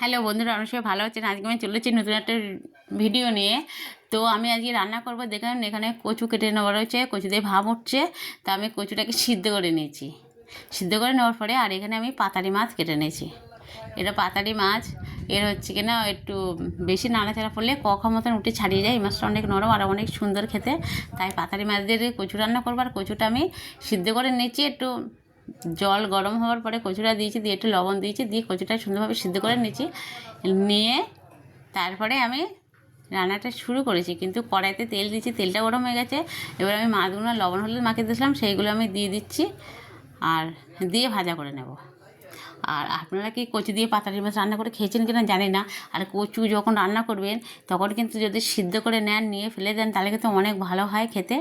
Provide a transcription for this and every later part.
Hello বন্ধুরা, অনেক সবাই ভালো আছেন? আজকে আমি চলেছি নতুন একটা ভিডিও নিয়ে। তো আমি আজকে রান্না করব। দেখেন, এখানে কচু কেটে নেওয়া রয়েছে কচু দিয়ে ভাব উঠছে। তা আমি কচুটাকে সিদ্ধ করে নিয়েছি। সিদ্ধ করে নেওয়ার পরে আর এখানে আমি পাতারি মাছ কেটে নিয়েছি। এটা পাতারি মাছ, এর হচ্ছে কিনা একটু বেশি নাড়াচাড়া করলে কখা মতন উঠে ছাড়িয়ে যায়। এই মাছটা অনেক নরম আর অনেক সুন্দর খেতে। তাই পাতারি মাছ দিয়ে কচু রান্না করব। আর কচুটা আমি সিদ্ধ করে নিয়েছি। একটু জল গরম হওয়ার পরে কচুটা দিয়েছি, দিয়ে একটু লবণ দিয়েছি, দিয়ে কচুটা সুন্দরভাবে সিদ্ধ করে নিয়েছি। নিয়ে তারপরে আমি রান্নাটা শুরু করেছি, কিন্তু কড়াইতে তেল দিয়েছি, তেলটা গরম হয়ে গেছে। এবার আমি মাছগুলো লবণ, হলুদ মাখিয়ে দিয়েছিলাম, সেইগুলো আমি দিয়ে দিচ্ছি আর দিয়ে ভাজা করে নেব। আর আপনারা কি কচু দিয়ে পাতারি মাছ রান্না করে খেয়েছেন কিনা জানি না। আর কচু যখন রান্না করবেন, তখন কিন্তু যদি সিদ্ধ করে নেন, নিয়ে ফেলে দেন, তাহলে কিন্তু অনেক ভালো হয় খেতে।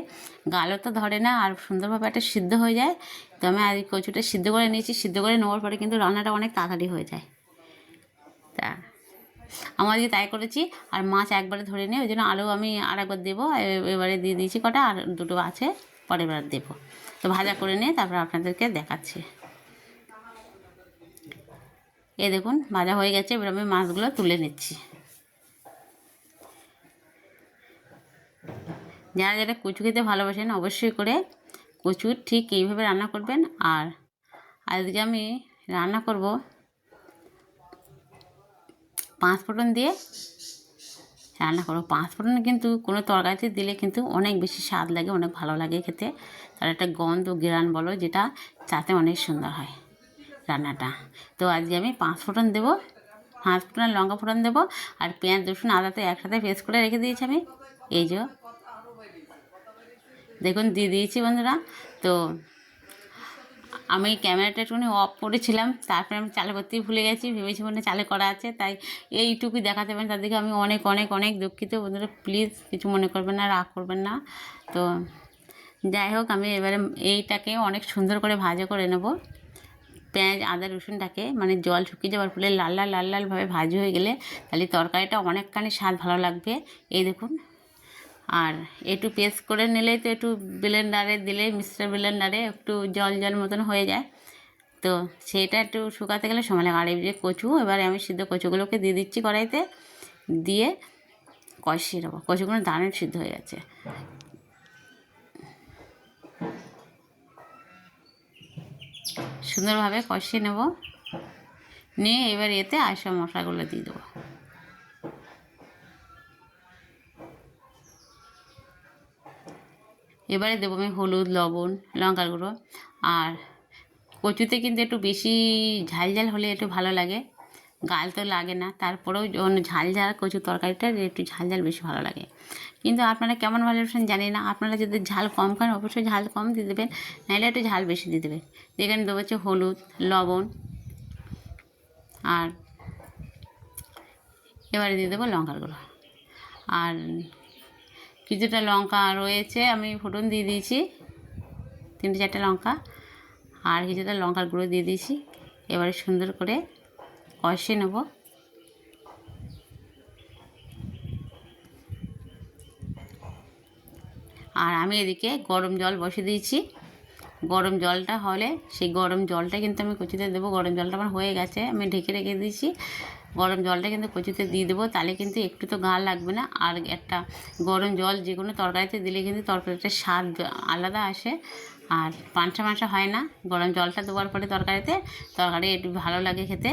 গালও তো ধরে না, আর সুন্দরভাবে একটা সিদ্ধ হয়ে যায়। তো আমি আজ কচুটা সিদ্ধ করে নিয়েছি। সিদ্ধ করে নেওয়ার পরে কিন্তু রান্নাটা অনেক তাড়াতাড়ি হয়ে যায়। তা দিয়ে তাই করেছি। আর মাছ একবারে ধরে নিয়ে, ওই জন্য আলু আমি আর একবার দেবো এবারে দিয়ে দিয়েছি কটা, আর দুটো আছে, পরের বার দেবো। তো ভাজা করে নিয়ে তারপর আপনাদেরকে দেখাচ্ছি। এ দেখুন, ভাজা হয়ে গেছে, এবার আমি মাছগুলো তুলে নিচ্ছি। যারা যারা কচু খেতে ভালোবাসেন, অবশ্যই করে কচু ঠিক এইভাবে রান্না করবেন। আর আজকে আমি রান্না করব পাঁচ ফোড়ন দিয়ে। রান্না করব পাঁচ ফোড়ন, কিন্তু কোনো তরকারিতে দিলে কিন্তু অনেক বেশি স্বাদ লাগে, অনেক ভালো লাগে খেতে। তার একটা গন্ধ গ্রান বলো, যেটা তাতে অনেক সুন্দর হয়। রান্নাটা তো আজকে আমি পাঁচ ফোড়ন দেবো, পাঁচ ফোড়ন লঙ্কা ফোড়ন দেবো আর পেঁয়াজ, রসুন আদাতে একসাথে পেস্ট করে রেখে দিয়েছি আমি। এই যে, দেখুন দিয়ে দিয়েছি বন্ধুরা। তো আমি ক্যামেরাটা একটুখানি অফ করেছিলাম, তারপরে আমি চালে করতেই ভুলে গেছি, ভেবেছি মনে চালে করা আছে, তাই এইটুকুই দেখাতে পারেন তাদেরকে আমি অনেক অনেক অনেক দুঃখিত। বন্ধুরা প্লিজ কিছু মনে করবেন না, রাগ করবেন না। তো যাই হোক, আমি এবারে এইটাকে অনেক সুন্দর করে ভাজা করে নেব। পেঁয়াজ, আদা, রসুনটাকে মানে জল শুকিয়ে যাওয়ার ফলে লাল লাল লাল লালভাবে ভাজি হয়ে গেলে তাহলে তরকারিটা অনেকখানি স্বাদ ভালো লাগবে। এই দেখুন। আর একটু পেস্ট করে নিলেই তো একটু ব্লেন্ডারে দিলে মিক্সার ব্লেন্ডারে একটু জল জল মতন হয়ে যায়। তো সেটা একটু শুকাতে গেলে সময় লাগে। আর এই যে কচু, এবারে আমি সিদ্ধ কচুগুলোকে দিয়ে দিচ্ছি কড়াইতে। দিয়ে কষিয়ে নেব। কচুগুলো দারুণ সিদ্ধ হয়ে গেছে। সুন্দরভাবে কষিয়ে নেব। নিয়ে এবার এতে আইসা মশলাগুলো দিয়ে দেবো। এবারে দেবো আমি হলুদ, লবণ, লঙ্কার গুঁড়ো। আর কচুতে কিন্তু একটু বেশি ঝাল ঝাল হলে একটু ভালো লাগে। গাল তো লাগে না। তারপরেও যখন ঝাল ঝাল কচু তরকারিটা একটু ঝাল ঝাল বেশি ভালো লাগে। কিন্তু আপনারা কেমন ভালোবাসেন জানি না। আপনারা যদি ঝাল কম খান, অবশ্যই ঝাল কম দিয়ে দেবেন নাহলে একটু ঝাল বেশি দিয়ে দেবেন। যেখানে দেবো হচ্ছে হলুদ, লবণ, আর এবারে দিয়ে দেবো লঙ্কার গুঁড়ো। আর কিছুটা লঙ্কা রয়েছে, আমি ফোটন দিয়ে দিয়েছি, তিনটে চারটে লঙ্কা, আর কিছুটা লঙ্কার গুঁড়ো দিয়ে দিয়েছি। এবারে সুন্দর করে কষিয়ে নেব। আর আমি এদিকে গরম জল বসিয়ে দিয়েছি। গরম জলটা হলে সেই গরম জলটা কিন্তু আমি কচুতে দেবো। গরম জলটা আমার হয়ে গেছে, আমি ঢেকে রেখে দিয়েছি। গরম জলটা কিন্তু কচুতে দিয়ে দেবো, তাহলে কিন্তু একটু তো গা লাগবে না। আর একটা গরম জল যে কোনো তরকারিতে দিলে কিন্তু তরকারিটার স্বাদ আলাদা আসে। আর পাঁচা মাংসা হয় না, গরম জলটা দেওয়ার পরে তরকারিতে, তরকারি একটু ভালো লাগে খেতে।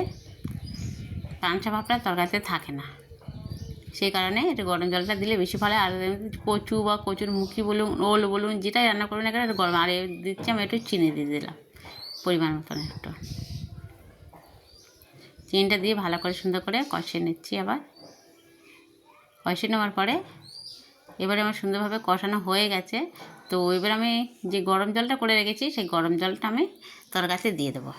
পাঁচা ভাবটা তরকারিতে থাকে না। সেই কারণে একটু গরম জলটা দিলে বেশি হয়। আর কচু বা কচুর মুখি বলুন, ওল বলুন, যেটাই রান্না করবেন না কেন গরম। আর দিচ্ছি আমি একটু চিনি দিয়ে দিলাম, পরিমাণ মতন একটু। চিনিটা দিয়ে ভালো করে সুন্দর করে কষিয়ে নিচ্ছি আবার। কষিয়ে নেওয়ার পরে এবারে আমার সুন্দরভাবে কষানো হয়ে গেছে। তো এবার আমি যে গরম জলটা করে রেখেছি, সেই গরম জলটা আমি তরকারিতে দিয়ে দেবো।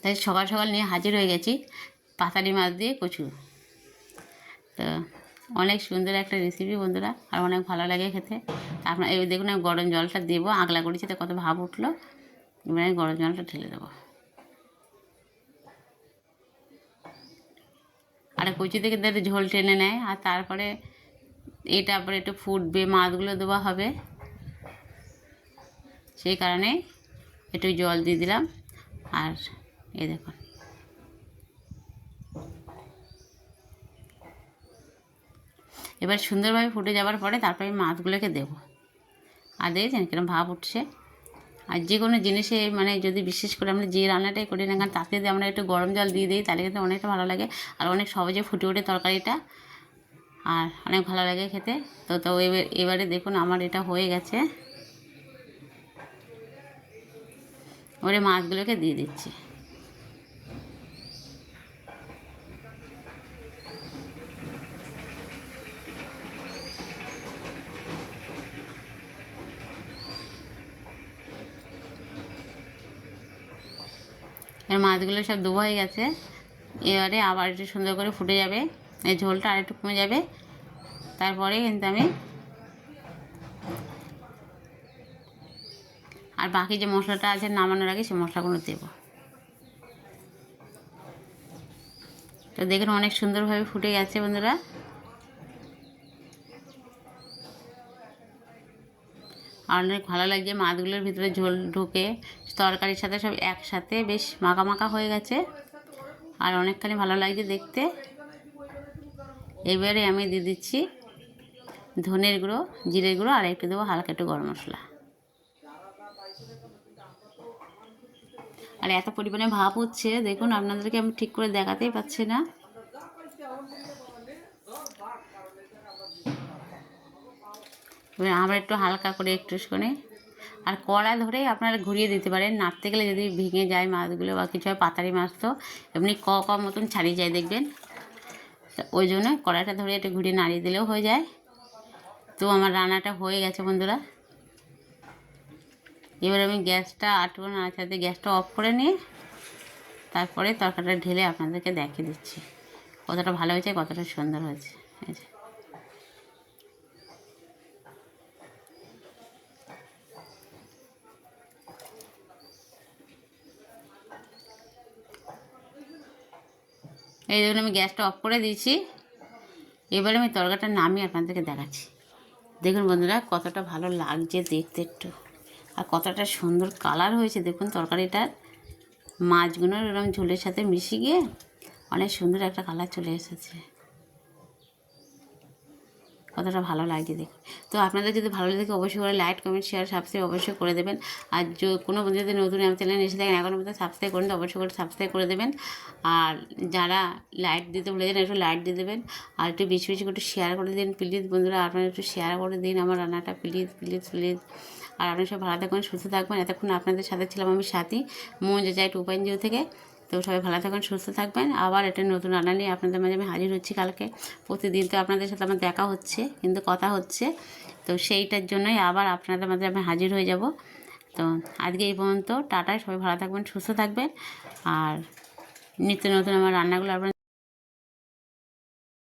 তাই সকাল সকাল নিয়ে হাজির হয়ে গেছি পাতালি মাছ দিয়ে কচু। তো অনেক সুন্দর একটা রেসিপি বন্ধুরা, আর অনেক ভালো লাগে খেতে। আপনার এই দেখুন আমি গরম জলটা দেবো, আগলা করেছি তো কত ভাব উঠল। এবার আমি গরম জলটা ঢেলে দেবো। আর কচু থেকে একটু ঝোল টেনে নেয়, আর তারপরে এটা আবার একটু ফুটবে, মাছগুলো দেওয়া হবে। সেই কারণে একটু জল দিয়ে দিলাম, আর এই দেখুন। এবার সুন্দরভাবে ফুটে যাওয়ার পরে তারপরে মাছগুলোকে দেবো। আর দেখেছেন কিরম ভাব উঠছে? আর যে কোনো জিনিসে মানে যদি বিশেষ করে আমরা যে রান্নাটাই করি না কারণ তাতে যদি আমরা একটু গরম জল দিয়ে দিই, তাহলে কিন্তু অনেকটা ভালো লাগে। আর অনেক সহজে ফুটে ওঠে তরকারিটা। আর অনেক ভালো লাগে খেতে। তো তো এবার, এবারে দেখুন আমার এটা হয়ে গেছে। ওরে মাছগুলোকে দিয়ে দিচ্ছি। এর মাছগুলো সব ডুবো হয়ে গেছে। এবারে আবার একটু সুন্দর করে ফুটে যাবে। এই ঝোলটা আর একটু কমে যাবে। তারপরে কিন্তু আমি আর বাকি যে মশলাটা আছে নামানোর আগে সে মশলাগুলো দেবো। তো দেখুন অনেক সুন্দরভাবে ফুটে গেছে বন্ধুরা। অনেক ভালো লাগছে। মাছগুলোর ভিতরে ঝোল ঢুকে তরকারির সাথে সব একসাথে বেশ মাখা মাখা হয়ে গেছে। আর অনেকখানি ভালো লাগছে দেখতে। এবারে আমি দিয়ে দিচ্ছি ধনের গুঁড়ো, জিরের গুঁড়ো, আর একটু দেবো হালকা একটু গরম মশলা। আর এত পরিমাণে ভাপ হচ্ছে, দেখুন, আপনাদেরকে আমি ঠিক করে দেখাতেই পাচ্ছি না। এবার আমরা একটু হালকা করে একটু করে আর কড়া ধরেই আপনারা ঘুরিয়ে দিতে পারেন। নাড়তে গেলে যদি ভেঙে যায় মাছগুলো বা কিছু হয়, পাতারি মাছ তো এমনি ক ক মতন ছাড়িয়ে যায় দেখবেন। ওই জন্য কড়াটা ধরে একটু ঘুরিয়ে নাড়িয়ে দিলেও হয়ে যায়। তো আমার রান্নাটা হয়ে গেছে বন্ধুরা। এবার আমি গ্যাসটা আটবো নাড়াচাড়াতে গ্যাসটা অফ করে নিয়ে তারপরে তরকারিটা ঢেলে আপনাদেরকে দেখিয়ে দিচ্ছি। কতটা ভালো হয়েছে, কতটা সুন্দর হয়েছে। এই। দেখুন, আমি গ্যাসটা অফ করে দিয়েছি। এবারে আমি তরকারিটা নামিয়ে আপনাদেরকে দেখাচ্ছি। দেখুন বন্ধুরা, কতটা ভালো লাগছে দেখতে একটু। আর কতটা সুন্দর কালার হয়েছে দেখুন তরকারিটার। মাছগুলোর এরকম ঝোলের সাথে মিশে গিয়ে অনেক সুন্দর একটা কালার চলে এসেছে। কতটা ভালো লাগছে দেখুন তো আপনাদের যদি ভালো লাগে অবশ্যই করে লাইক কমেন্ট শেয়ার সাবস্ক্রাইব অবশ্যই করে দেবেন। আর যে, কোনো বন্ধু যদি নতুন আমার চ্যানেল এসে থাকেন এখনও মধ্যে সাবস্ক্রাইব করেন তো অবশ্যই করে সাবস্ক্রাইব করে দেবেন। আর যারা লাইক দিতে ভুলে একটু লাইক দিয়ে দেবেন। আর একটু বেশি বেশি করে একটু শেয়ার করে দিন। প্লিজ বন্ধুরা, আপনারা একটু শেয়ার করে দিন আমার রান্নাটা প্লিজ প্লিজ প্লিজ আর আপনারা সব ভালো থাকবেন সুস্থ থাকবেন এতক্ষণ আপনাদের সাথে ছিলাম আমি সাথী মঞ্জু যাই টু পয়েন্ট জিরো থেকে। তো সবাই ভালো থাকবেন, সুস্থ থাকবেন। আবার একটা নতুন রান্না নিয়ে আপনাদের মাঝে আমি হাজির হচ্ছি কালকে। প্রতিদিন তো আপনাদের সাথে আমার দেখা হচ্ছে, কিন্তু কথা হচ্ছে। তো সেইটার জন্যই আবার আপনাদের মাঝে আমি হাজির হয়ে যাব। তো আজকে এই পর্যন্ত টাটায় সবাই ভালো থাকবেন, সুস্থ থাকবেন। আর নিত্য নতুন আমার রান্নাগুলো আপনার